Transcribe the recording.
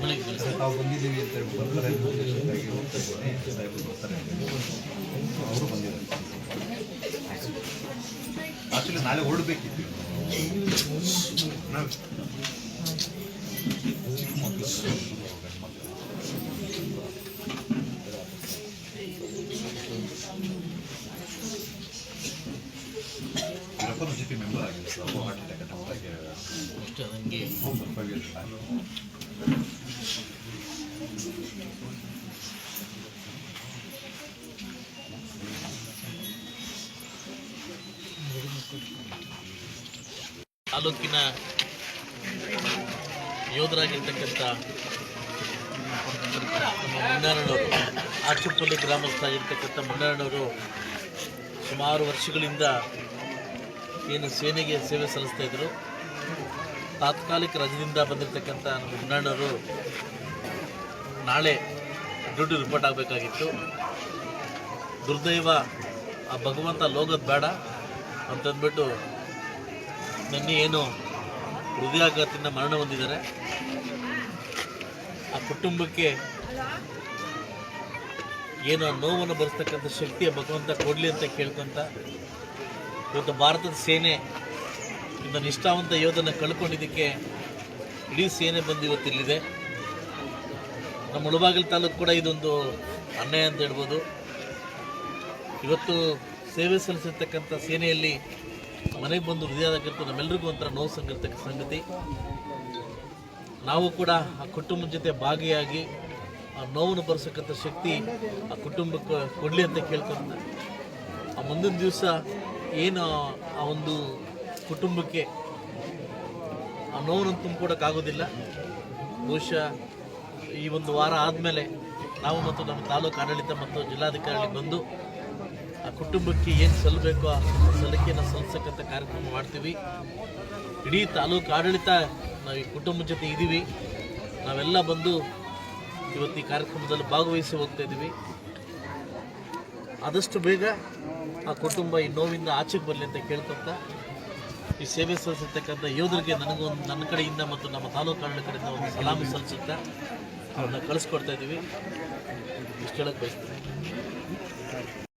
ತಾವು ಬಂದಿದ್ದೀವಿ ಅಂತ ಬರ್ತಾರೆ ಸಾಹೇಬರು ಬರ್ತಾರೆ ಅವರು ಬಂದಿದ್ದಾರೆ ಆಕ್ಚುಲಿ ನಾಳೆ ಹೊರಡಬೇಕಿತ್ತು ಚಿಕ್ಕ ಮಕ್ಕಳು ಮೆಂಬರ್ ಆಗಿದೆ ಹಾರ್ಟ್ ಅಟ್ಯಾಕ್ ಅಟೆಂಪ್ಟ್ ಆಗಿ ತಾಲೂಕಿನ ಯೋಧರಾಗಿರ್ತಕ್ಕಂಥ ನಮ್ಮ ಮುನ್ನಾರಣ್ಣವರು ಆಚುಪಲ್ಲಿ ಗ್ರಾಮಸ್ಥರಾಗಿರ್ತಕ್ಕಂಥ ಮುನ್ನಾರಣ್ಣವರು ಸುಮಾರು ವರ್ಷಗಳಿಂದ ಏನು ಸೇನೆಗೆ ಸೇವೆ ಸಲ್ಲಿಸ್ತಾ ಇದ್ದರು. ತಾತ್ಕಾಲಿಕ ರಜದಿಂದ ಬಂದಿರತಕ್ಕಂಥ ನಮ್ಮ ಮುನ್ನಣ್ಣವರು ನಾಳೆ ಡ್ಯೂಟಿ ರಿಪೋರ್ಟ್ ಆಗಬೇಕಾಗಿತ್ತು. ದುರ್ದೈವ ಆ ಭಗವಂತ ಲೋಗದ ಬೇಡ ಅಂತಂದ್ಬಿಟ್ಟು ನಿನ್ನೆ ಏನು ಹೃದಯಾಘಾತದಿಂದ ಮರಣ ಹೊಂದಿದ್ದಾರೆ. ಆ ಕುಟುಂಬಕ್ಕೆ ಏನು ನೋವನ್ನು ಭರಿಸ್ತಕ್ಕಂಥ ಶಕ್ತಿಯ ಭಗವಂತ ಕೊಡಲಿ ಅಂತ ಕೇಳ್ಕೊಂತ ಇವತ್ತು ಭಾರತದ ಸೇನೆ ಇಂದ ನಿಷ್ಠಾವಂತ ಯೋಧನ ಕಳ್ಕೊಂಡಿದ್ದಕ್ಕೆ ಇಡೀ ಸೇನೆ ಬಂದು ಇವತ್ತಿಲ್ಲಿದೆ ನಮ್ಮ ಮುಳಬಾಗಿಲು ತಾಲೂಕು ಕೂಡ ಇದೊಂದು ಅನ್ಯಾಯ ಅಂತ ಹೇಳ್ಬೋದು. ಇವತ್ತು ಸೇವೆ ಸಲ್ಲಿಸಿರ್ತಕ್ಕಂಥ ಸೇನೆಯಲ್ಲಿ ಮನೆಗೆ ಬಂದು ಹೃದಯದಾಗಿರ್ತು ನಮ್ಮೆಲ್ಲರಿಗೂ ಒಂಥರ ನೋವು ಸಂಗಿರ್ತಕ್ಕ ಸಂಗತಿ. ನಾವು ಕೂಡ ಆ ಕುಟುಂಬದ ಜೊತೆ ಭಾಗಿಯಾಗಿ ಆ ನೋವನ್ನು ಬರ್ಸಕ್ಕಂಥ ಶಕ್ತಿ ಆ ಕುಟುಂಬಕ್ಕೆ ಕೊಡಲಿ ಅಂತ ಕೇಳ್ಕೊಂತ ಆ ಮುಂದಿನ ದಿವಸ ಏನು ಆ ಒಂದು ಕುಟುಂಬಕ್ಕೆ ಆ ನೋವನ್ನು ತುಂಬಿಕೊಡೋಕ್ಕಾಗೋದಿಲ್ಲ ಬಹುಶಃ ಈ ಒಂದು ವಾರ ಆದಮೇಲೆ ನಾವು ಮತ್ತು ನಮ್ಮ ತಾಲೂಕು ಆಡಳಿತ ಮತ್ತು ಜಿಲ್ಲಾಧಿಕಾರಿಗಳಿಗೆ ಬಂದು ಆ ಕುಟುಂಬಕ್ಕೆ ಏನು ಸಲ್ಲಬೇಕೋ ಆ ಸಲಿಕೆಯನ್ನು ಸಲ್ಲಿಸಕ್ಕಂಥ ಕಾರ್ಯಕ್ರಮ ಮಾಡ್ತೀವಿ. ಇಡೀ ತಾಲೂಕು ಆಡಳಿತ, ನಾವು ಈ ಕುಟುಂಬದ ಜೊತೆ ಇದ್ದೀವಿ ನಾವೆಲ್ಲ ಬಂದು ಇವತ್ತು ಈ ಕಾರ್ಯಕ್ರಮದಲ್ಲಿ ಭಾಗವಹಿಸಿ ಹೋಗ್ತಾ ಇದ್ದೀವಿ ಆದಷ್ಟು ಬೇಗ ಆ ಕುಟುಂಬ ಈ ನೋವಿಂದ ಆಚೆಗೆ ಬರಲಿ ಅಂತ ಕೇಳ್ಕೊತ ಈ ಸೇವೆ ಸಲ್ಲಿಸಿರ್ತಕ್ಕಂಥ ಯೋಧರಿಗೆ ನನಗೊಂದು ನನ್ನ ಕಡೆಯಿಂದ ಮತ್ತು ನಮ್ಮ ತಾಲೂಕು ಕಡೆಯಿಂದ ಒಂದು ಸಲಾಮಿ ಸಲ್ಲಿಸುತ್ತಾ ಅವ್ರನ್ನ ಕಳಿಸ್ಕೊಡ್ತಾ ಇದ್ದೀವಿ. ಇಷ್ಟು ಹೇಳಕ್ಕೆ ಬಯಸ್ತೀನಿ.